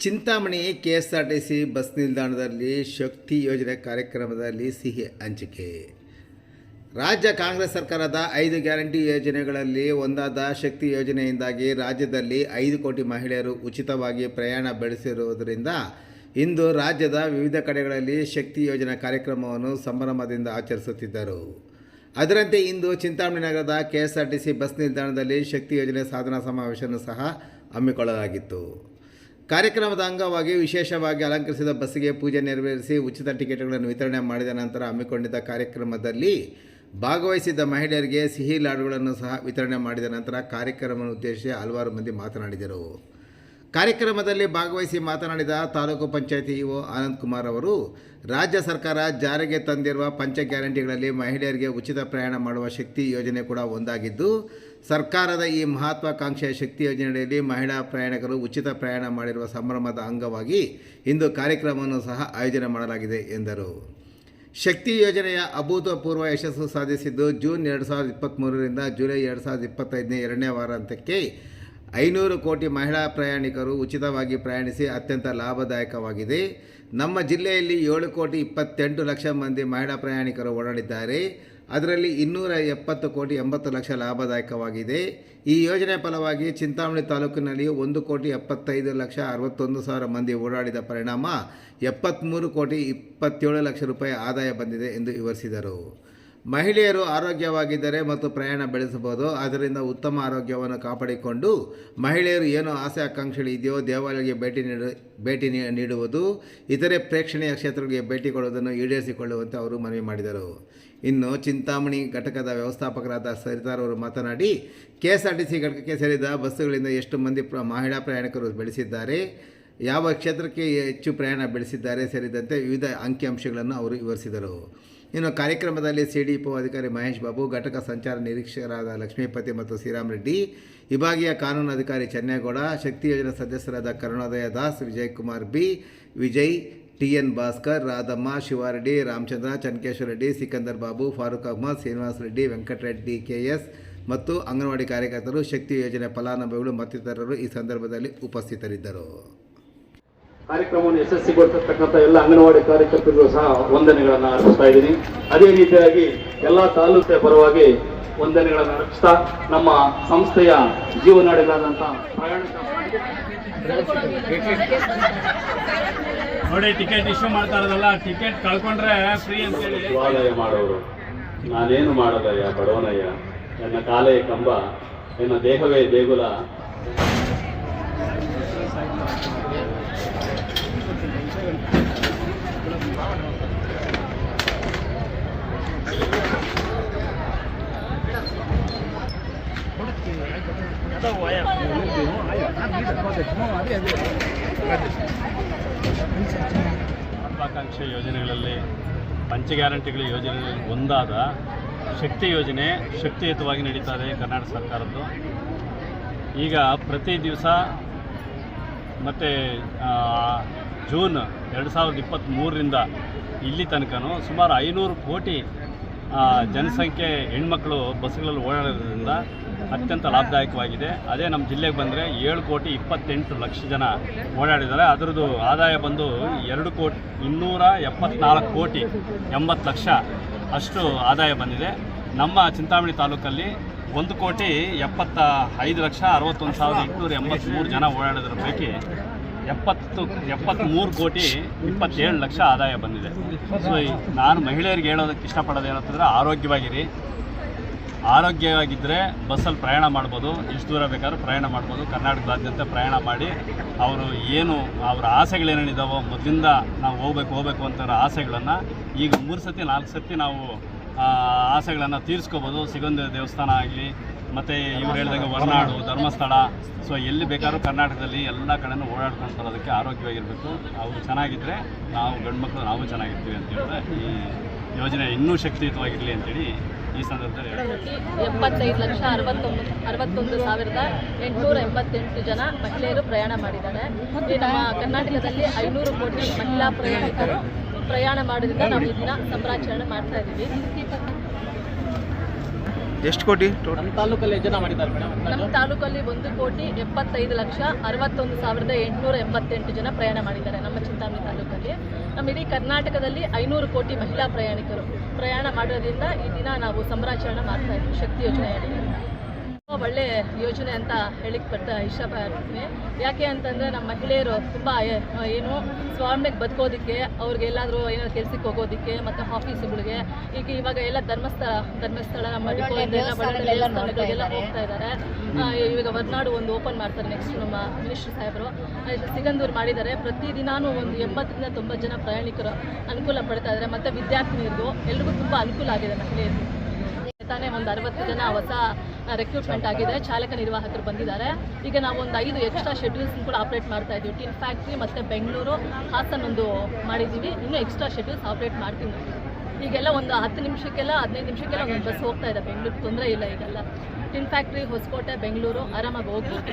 Chintamani K S R T bus ನಿಲ್ದಾಣದಲ್ಲಿ ಶಕ್ತಿ ಯೋಜನೆ ಕಾರ್ಯಕ್ರಮದಲ್ಲಿ ಸಿಹಿ ಹಂಚಿಕೆ. ರಾಜ್ಯ ಕಾಂಗ್ರೆಸ್ ಸರ್ಕಾರದ ಐದು ಗ್ಯಾರಂಟಿ ಯೋಜನೆಗಳಲ್ಲಿ ಒಂದಾದ ಶಕ್ತಿ ಯೋಜನೆಯಿಂದಾಗಿ ರಾಜ್ಯದಲ್ಲಿ ಐದು ಕೋಟಿ ಮಹಿಳೆಯರು ಉಚಿತವಾಗಿ ಪ್ರಯಾಣ ಬೆಳೆಸಿರುವುದರಿಂದ ಇಂದು ರಾಜ್ಯದ ವಿವಿಧ ಕಡೆಗಳಲ್ಲಿ ಶಕ್ತಿ ಯೋಜನೆ ಕಾರ್ಯಕ್ರಮವನ್ನು ಸಂಭ್ರಮದಿಂದ ಆಚರಿಸುತ್ತಿದ್ದರು. ಅದರಂತೆ ಇಂದು ಚಿಂತಾಮಣಿ ನಗರದ ಕೆ ಬಸ್ ನಿಲ್ದಾಣದಲ್ಲಿ ಶಕ್ತಿ ಯೋಜನೆ ಸಾಧನಾ ಸಮಾವೇಶವನ್ನು ಸಹ ಹಮ್ಮಿಕೊಳ್ಳಲಾಗಿತ್ತು. ಕಾರ್ಯಕ್ರಮದ ಅಂಗವಾಗಿ ವಿಶೇಷವಾಗಿ ಅಲಂಕರಿಸಿದ ಬಸ್ಸಿಗೆ ಪೂಜೆ ನೆರವೇರಿಸಿ ಉಚಿತ ಟಿಕೆಟ್ಗಳನ್ನು ವಿತರಣೆ ಮಾಡಿದ ನಂತರ ಹಮ್ಮಿಕೊಂಡಿದ್ದ ಕಾರ್ಯಕ್ರಮದಲ್ಲಿ ಭಾಗವಹಿಸಿದ್ದ ಮಹಿಳೆಯರಿಗೆ ಸಿಹಿ ಲಾಡುಗಳನ್ನು ಸಹ ವಿತರಣೆ ಮಾಡಿದ ನಂತರ ಕಾರ್ಯಕ್ರಮವನ್ನು ಉದ್ದೇಶಿಸಿ ಹಲವಾರು ಮಂದಿ ಮಾತನಾಡಿದರು. ಕಾರ್ಯಕ್ರಮದಲ್ಲಿ ಭಾಗವಹಿಸಿ ಮಾತನಾಡಿದ ತಾಲೂಕು ಪಂಚಾಯತಿ ಇಒ ಆನಂದ್ ಕುಮಾರ್ ಅವರು, ರಾಜ್ಯ ಸರ್ಕಾರ ಜಾರಿಗೆ ತಂದಿರುವ ಪಂಚ ಗ್ಯಾರಂಟಿಗಳಲ್ಲಿ ಮಹಿಳೆಯರಿಗೆ ಉಚಿತ ಪ್ರಯಾಣ ಮಾಡುವ ಶಕ್ತಿ ಯೋಜನೆ ಕೂಡ ಒಂದಾಗಿದ್ದು, ಸರ್ಕಾರದ ಈ ಮಹತ್ವಾಕಾಂಕ್ಷೆಯ ಶಕ್ತಿ ಯೋಜನೆಯಲ್ಲಿ ಮಹಿಳಾ ಪ್ರಯಾಣಿಕರು ಉಚಿತ ಪ್ರಯಾಣ ಮಾಡಿರುವ ಸಂಭ್ರಮದ ಅಂಗವಾಗಿ ಇಂದು ಕಾರ್ಯಕ್ರಮವನ್ನು ಸಹ ಆಯೋಜನೆ ಮಾಡಲಾಗಿದೆ ಎಂದರು. ಶಕ್ತಿ ಯೋಜನೆಯ ಅಭೂತಪೂರ್ವ ಯಶಸ್ಸು ಸಾಧಿಸಿದ್ದು ಜೂನ್ ಎರಡು ಸಾವಿರದ ಇಪ್ಪತ್ತ್ಮೂರರಿಂದ ಜುಲೈ ಎರಡು ಸಾವಿರದ ಇಪ್ಪತ್ತೈದನೇ ಎರಡನೇ ವಾರಾಂತ್ಯಕ್ಕೆ ಐನೂರು ಕೋಟಿ ಮಹಿಳಾ ಪ್ರಯಾಣಿಕರು ಉಚಿತವಾಗಿ ಪ್ರಯಾಣಿಸಿ ಅತ್ಯಂತ ಲಾಭದಾಯಕವಾಗಿದೆ. ನಮ್ಮ ಜಿಲ್ಲೆಯಲ್ಲಿ ಏಳು ಕೋಟಿ ಇಪ್ಪತ್ತೆಂಟು ಲಕ್ಷ ಮಂದಿ ಮಹಿಳಾ ಪ್ರಯಾಣಿಕರು ಓಡಾಡಿದ್ದಾರೆ. ಅದರಲ್ಲಿ ಇನ್ನೂರ ಎಪ್ಪತ್ತು ಕೋಟಿ ಎಂಬತ್ತು ಲಕ್ಷ ಲಾಭದಾಯಕವಾಗಿದೆ. ಈ ಯೋಜನೆ ಫಲವಾಗಿ ಚಿಂತಾಮಣಿ ತಾಲೂಕಿನಲ್ಲಿ ಒಂದು ಕೋಟಿ ಎಪ್ಪತ್ತೈದು ಲಕ್ಷ ಅರವತ್ತೊಂದು ಸಾವಿರ ಮಂದಿ ಓಡಾಡಿದ ಪರಿಣಾಮ ಎಪ್ಪತ್ತ್ಮೂರು ಕೋಟಿ ಇಪ್ಪತ್ತೇಳು ಲಕ್ಷ ರೂಪಾಯಿ ಆದಾಯ ಬಂದಿದೆ ಎಂದು ವಿವರಿಸಿದರು. ಮಹಿಳೆಯರು ಆರೋಗ್ಯವಾಗಿದ್ದರೆ ಮತ್ತು ಪ್ರಯಾಣ ಬೆಳೆಸಬಹುದು. ಅದರಿಂದ ಉತ್ತಮ ಆರೋಗ್ಯವನ್ನು ಕಾಪಾಡಿಕೊಂಡು ಮಹಿಳೆಯರು ಏನು ಆಸೆ ಆಕಾಂಕ್ಷೆಗಳು ಇದೆಯೋ ದೇವಾಲಯಕ್ಕೆ ಭೇಟಿ ನೀಡು, ಭೇಟಿ ನೀಡುವುದು. ಇತರೆ ಪ್ರೇಕ್ಷಣೀಯ ಕ್ಷೇತ್ರಗಳಿಗೆ ಭೇಟಿ ಕೊಡುವುದನ್ನು ಈಡೇರಿಸಿಕೊಳ್ಳುವಂತೆ ಅವರು ಮನವಿ ಮಾಡಿದರು. ಇನ್ನು ಚಿಂತಾಮಣಿ ಘಟಕದ ವ್ಯವಸ್ಥಾಪಕರಾದ ಸರಿತಾರ್ ಅವರು ಮಾತನಾಡಿ K S R T C ಘಟಕಕ್ಕೆ ಸೇರಿದ ಬಸ್ಸುಗಳಿಂದ ಎಷ್ಟು ಮಂದಿ ಪ್ರ, ಮಹಿಳಾ ಪ್ರಯಾಣಿಕರು ಬೆಳೆಸಿದ್ದಾರೆ, ಯಾವ ಕ್ಷೇತ್ರಕ್ಕೆ ಹೆಚ್ಚು ಪ್ರಯಾಣ ಬೆಳೆಸಿದ್ದಾರೆ ಸೇರಿದಂತೆ ವಿವಿಧ ಅಂಕಿಅಂಶಗಳನ್ನು ಅವರು ವಿವರಿಸಿದರು. ಇನ್ನು ಕಾರ್ಯಕ್ರಮದಲ್ಲಿ ಸಿ ಡಿ ಪೊ ಅಧಿಕಾರಿ ಮಹೇಶ್ ಬಾಬು, ಘಟಕ ಸಂಚಾರ ನಿರೀಕ್ಷಕರಾದ ಲಕ್ಷ್ಮೀಪತಿ ಮತ್ತು ಶ್ರೀರಾಮ್ ರೆಡ್ಡಿ, ವಿಭಾಗೀಯ ಕಾನೂನು ಅಧಿಕಾರಿ ಚೆನ್ನೇಗೌಡ, ಶಕ್ತಿ ಯೋಜನಾ ಸದಸ್ಯರಾದ Karunodaya Das Vijay Kumar B, Vijay T N Bhaskar, Radhamma, Shivareddy, Ramachandra Chankeshwara Reddy, Sikandar Babu, Farooq Ahmed, Srinivas Reddy, Venkatareddy K S ಮತ್ತು ಅಂಗನವಾಡಿ ಕಾರ್ಯಕರ್ತರು, ಶಕ್ತಿ ಯೋಜನೆ ಫಲಾನುಭವಿಗಳು ಮತ್ತಿತರರು ಈ ಸಂದರ್ಭದಲ್ಲಿ ಉಪಸ್ಥಿತರಿದ್ದರು. ಕಾರ್ಯಕ್ರಮವನ್ನು ಯಶಸ್ವಿಗೊಳಿಸತಕ್ಕಂಥ ಎಲ್ಲ ಅಂಗನವಾಡಿ ಕಾರ್ಯಕರ್ತರಿಗೂ ಸಹ ವಂದನೆಗಳನ್ನು ಅರ್ಪಿಸ್ತಾ ಇದ್ದೀನಿ. ಅದೇ ರೀತಿಯಾಗಿ ಎಲ್ಲ ತಾಲೂಕಿನ ಪರವಾಗಿ ವಂದನೆಗಳನ್ನು ಅರ್ಪಿಸ್ತಾ ನಮ್ಮ ಸಂಸ್ಥೆಯ ಜೀವನಾಡಿಗಳಾದಂಥ ಪ್ರಯಾಣಿಕ ನೋಡಿ ಟಿಕೆಟ್ ಇಶ್ಯೂ ಮಾಡ್ತಾ ಇರೋದಲ್ಲ ಟಿಕೆಟ್ ಕಳ್ಕೊಂಡ್ರೆ ಫ್ರೀ ಅಂತ ಹೇಳಿ. ಮಾಡೋರು ನಾನೇನು ಮಾಡೋದಯ್ಯ ಬಡವನಯ್ಯ ನನ್ನ ಕಾಲೇ ಕಂಬ ನನ್ನ ದೇಹವೇ ದೇಗುಲ. ಮಹತ್ವಾಕಾಂಕ್ಷೆ ಯೋಜನೆಗಳಲ್ಲಿ ಪಂಚ ಗ್ಯಾರಂಟಿಗಳ ಯೋಜನೆಗಳಲ್ಲಿ ಒಂದಾದ ಶಕ್ತಿ ಯೋಜನೆ ಶಕ್ತಿಯುತವಾಗಿ ನಡೀತಾ ಇದೆ ಕರ್ನಾಟಕ ಸರ್ಕಾರದ್ದು. ಈಗ ಪ್ರತಿ ದಿವಸ ಮತ್ತು ಜೂನ್ ಎರಡು ಸಾವಿರದ ಇಪ್ಪತ್ತ್ಮೂರರಿಂದ ಇಲ್ಲಿ ತನಕನೂ ಸುಮಾರು ಐನೂರು ಕೋಟಿ ಜನಸಂಖ್ಯೆ ಹೆಣ್ಮಕ್ಳು ಬಸ್ಗಳಲ್ಲಿ ಓಡಾಡೋದ್ರಿಂದ ಅತ್ಯಂತ ಲಾಭದಾಯಕವಾಗಿದೆ. ಅದೇ ನಮ್ಮ ಜಿಲ್ಲೆಗೆ ಬಂದರೆ ಏಳು ಕೋಟಿ ಇಪ್ಪತ್ತೆಂಟು ಲಕ್ಷ ಜನ ಓಡಾಡಿದ್ದಾರೆ. ಅದರದ್ದು ಆದಾಯ ಬಂದು ಎರಡು ಕೋಟಿ ಇನ್ನೂರ ಎಪ್ಪತ್ನಾಲ್ಕು ಕೋಟಿ ಎಂಬತ್ತು ಲಕ್ಷ ಅಷ್ಟು ಆದಾಯ ಬಂದಿದೆ. ನಮ್ಮ ಚಿಂತಾಮಣಿ ತಾಲೂಕಲ್ಲಿ ಒಂದು ಕೋಟಿ ಎಪ್ಪತ್ತ ಐದು ಲಕ್ಷ ಅರವತ್ತೊಂದು ಸಾವಿರದ ಎಂಟುನೂರ ಎಂಬತ್ತ್ಮೂರು ಜನ ಓಡಾಡೋದ್ರ ಪೈಕಿ ಎಪ್ಪತ್ತು ಎಪ್ಪತ್ತ್ಮೂರು ಕೋಟಿ ಇಪ್ಪತ್ತೇಳು ಲಕ್ಷ ಆದಾಯ ಬಂದಿದೆ. ಸೊ ನಾನು ಮಹಿಳೆಯರಿಗೆ ಹೇಳೋದಕ್ಕೆ ಇಷ್ಟಪಡೋದು ಏನಂತಂದರೆ ಆರೋಗ್ಯವಾಗಿರಿ. ಆರೋಗ್ಯವಾಗಿದ್ದರೆ ಬಸ್ಸಲ್ಲಿ ಪ್ರಯಾಣ ಮಾಡ್ಬೋದು. ಎಷ್ಟು ದೂರ ಬೇಕಾದ್ರೂ ಪ್ರಯಾಣ ಮಾಡ್ಬೋದು. ಕರ್ನಾಟಕದಾದ್ಯಂತ ಪ್ರಯಾಣ ಮಾಡಿ ಅವರು ಏನು ಅವರ ಆಸೆಗಳೇನೇನಿದ್ದಾವೋ ಮೊದಲಿಂದ ನಾವು ಹೋಗ್ಬೇಕು ಹೋಗ್ಬೇಕು ಅಂತ ಆಸೆಗಳನ್ನು ಈಗ ಮೂರು ಸತಿ, ನಾಲ್ಕು ಸತಿ ನಾವು ಆಸೆಗಳನ್ನು ತೀರಿಸ್ಕೋಬೋದು. ಸಿಗಂಧ ದೇವಸ್ಥಾನ ಆಗಲಿ, ಮತ್ತು ಇವ್ರು ಹೇಳಿದಾಗ ಹೊರನಾಡು, ಧರ್ಮಸ್ಥಳ. ಸೊ ಎಲ್ಲಿ ಬೇಕಾದ್ರೂ ಕರ್ನಾಟಕದಲ್ಲಿ ಎಲ್ಲ ಕಡೆಯೂ ಓಡಾಡ್ಕೊಂಡು ಬರೋದಕ್ಕೆ ಆರೋಗ್ಯವಾಗಿರಬೇಕು. ಅವರು ಚೆನ್ನಾಗಿದ್ದರೆ ನಾವು ಗಂಡು ಮಕ್ಕಳು ನಾವು ಚೆನ್ನಾಗಿರ್ತೀವಿ ಅಂತ ಹೇಳಿದ್ರೆ ಈ ಯೋಜನೆ ಇನ್ನೂ ಶಕ್ತಿಯುತವಾಗಿರಲಿ ಅಂತೇಳಿ ಈ ಸಂದರ್ಭದಲ್ಲಿ ಹೇಳ್ತೀನಿ. ಎಪ್ಪತ್ತೈದು ಲಕ್ಷ ಅರವತ್ತೊಂಬತ್ತು ಅರವತ್ತೊಂದು ಸಾವಿರದ ಎಂಟುನೂರ ಎಂಬತ್ತೆಂಟು ಜನ ಮಹಿಳೆಯರು ಪ್ರಯಾಣ ಮಾಡಿದ್ದಾರೆ. ಮತ್ತು ನಮ್ಮ ಕರ್ನಾಟಕದಲ್ಲಿ ಐನೂರು ಕೋಟಿ ಮಹಿಳಾ ಪ್ರಯಾಣಿಕರು ಪ್ರಯಾಣ ಮಾಡೋದ್ರಿಂದ ನಾವು ಇದನ್ನ ದಿನ ಸಂಭ್ರಾಚರಣೆ ಮಾಡ್ತಾ ಇದ್ದೀವಿ. ಎಷ್ಟು ಕೋಟಿ ನಮ್ಮ ತಾಲೂಕಲ್ಲಿ ಜನ ಮಾಡಿದ್ದಾರೆ ಮೇಡಮ್? ನಮ್ಮ ತಾಲೂಕಲ್ಲಿ ಒಂದು ಕೋಟಿ ಎಪ್ಪತ್ತೈದು ಲಕ್ಷ ಅರವತ್ತೊಂದು ಸಾವಿರದ ಎಂಟುನೂರ ಎಂಬತ್ತೆಂಟು ಜನ ಪ್ರಯಾಣ ಮಾಡಿದ್ದಾರೆ ನಮ್ಮ ಚಿಂತಾಮಣಿ ತಾಲೂಕಲ್ಲಿ. ನಮ್ಮ ಇಡೀ ಕರ್ನಾಟಕದಲ್ಲಿ ಐನೂರು ಕೋಟಿ ಮಹಿಳಾ ಪ್ರಯಾಣಿಕರು. ಪ್ರಯಾಣ ಮಾಡೋದ್ರಿಂದ ಈ ದಿನ ನಾವು ಸಂಭ್ರಾಚರಣೆ ಮಾಡ್ತಾ ಇದ್ದೀವಿ ಶಕ್ತಿ ಯೋಜನೆಯಲ್ಲಿ ಒಳ್ಳೆ ಯೋಜನೆ ಅಂತ ಹೇಳಿಕ್ ಬರ್ತಾ ಇಷ್ಟಪಡ್ತೀನಿ ಯಾಕೆ ಅಂತಂದ್ರೆ ನಮ್ಮ ಮಹಿಳೆಯರು ತುಂಬಾ ಏನು ಸ್ವಾಮಿಗೆ ಬದುಕೋದಕ್ಕೆ ಅವ್ರಿಗೆ ಎಲ್ಲಾದ್ರೂ ಏನಾದ್ರು ಕೆಲ್ಸಕ್ಕೆ ಹೋಗೋದಕ್ಕೆ ಮತ್ತೆ ಆಫೀಸ್ಗಳಿಗೆ ಈಗ ಇವಾಗ ಎಲ್ಲ ಧರ್ಮಸ್ಥಳ ಧರ್ಮಸ್ಥಳ ನಮ್ಮ ದೇವಸ್ಥಾನಗಳಿಗೆಲ್ಲ ಹೋಗ್ತಾ ಇದ್ದಾರೆ. ಇವಾಗ ಹೊರನಾಡು ಒಂದು ಓಪನ್ ಮಾಡ್ತಾರೆ ನೆಕ್ಸ್ಟ್ ನಮ್ಮ ಮಿನಿಸ್ಟರ್ ಸಾಹೇಬರು. ಸಿಗಂದೂರು ಮಾಡಿದ್ದಾರೆ. ಪ್ರತಿದಿನಾನು ಒಂದು ಎಂಬತ್ತರಿಂದ ತೊಂಬತ್ತು ಜನ ಪ್ರಯಾಣಿಕರು ಅನುಕೂಲ ಪಡ್ತಾ ಇದ್ದಾರೆ. ಮತ್ತೆ ವಿದ್ಯಾರ್ಥಿನಿಯರಿಗೂ ಎಲ್ರಿಗೂ ತುಂಬಾ ಅನುಕೂಲ ಆಗಿದೆ ಮಹಿಳೆಯರಿಗೆ. ತಾನೇ ಒಂದು ಅರವತ್ತು ಜನ ಹೊಸ ರೆಕ್ರೂಟ್ಮೆಂಟ್ ಆಗಿದೆ ಚಾಲಕ ನಿರ್ವಾಹಕರು ಬಂದಿದ್ದಾರೆ. ಈಗ ನಾವು ಒಂದು ಐದು ಎಕ್ಸ್ಟ್ರಾ ಶೆಡ್ಯೂಲ್ಸ್ ಕೂಡ ಆಪ್ರೇಟ್ ಮಾಡ್ತಾ ಇದ್ದೀವಿ ಟಿನ್ ಫ್ಯಾಕ್ಟ್ರಿ ಮತ್ತೆ ಬೆಂಗಳೂರು ಹಾಸನ್ ಒಂದು ಮಾಡಿದ್ದೀವಿ ಇನ್ನೂ ಎಕ್ಸ್ಟ್ರಾ ಶೆಡ್ಯೂಲ್ಸ್ ಆಪ್ರೇಟ್ ಮಾಡ್ತೀವಿ. ಈಗೆಲ್ಲ ಒಂದು ಹತ್ತು ನಿಮಿಷಕ್ಕೆಲ್ಲ ಹದಿನೈದು ನಿಮಿಷಕ್ಕೆಲ್ಲ ಒಂದು ಬಸ್ ಹೋಗ್ತಾ ಇದೆ. ಬೆಂಗಳೂರು ತೊಂದರೆ ಇಲ್ಲ ಈಗೆಲ್ಲ. ಟಿನ್ ಫ್ಯಾಕ್ಟ್ರಿ ಹೊಸಕೋಟೆ ಬೆಂಗಳೂರು ಆರಾಮಾಗಿ ಹೋಗ್ಬೋದು.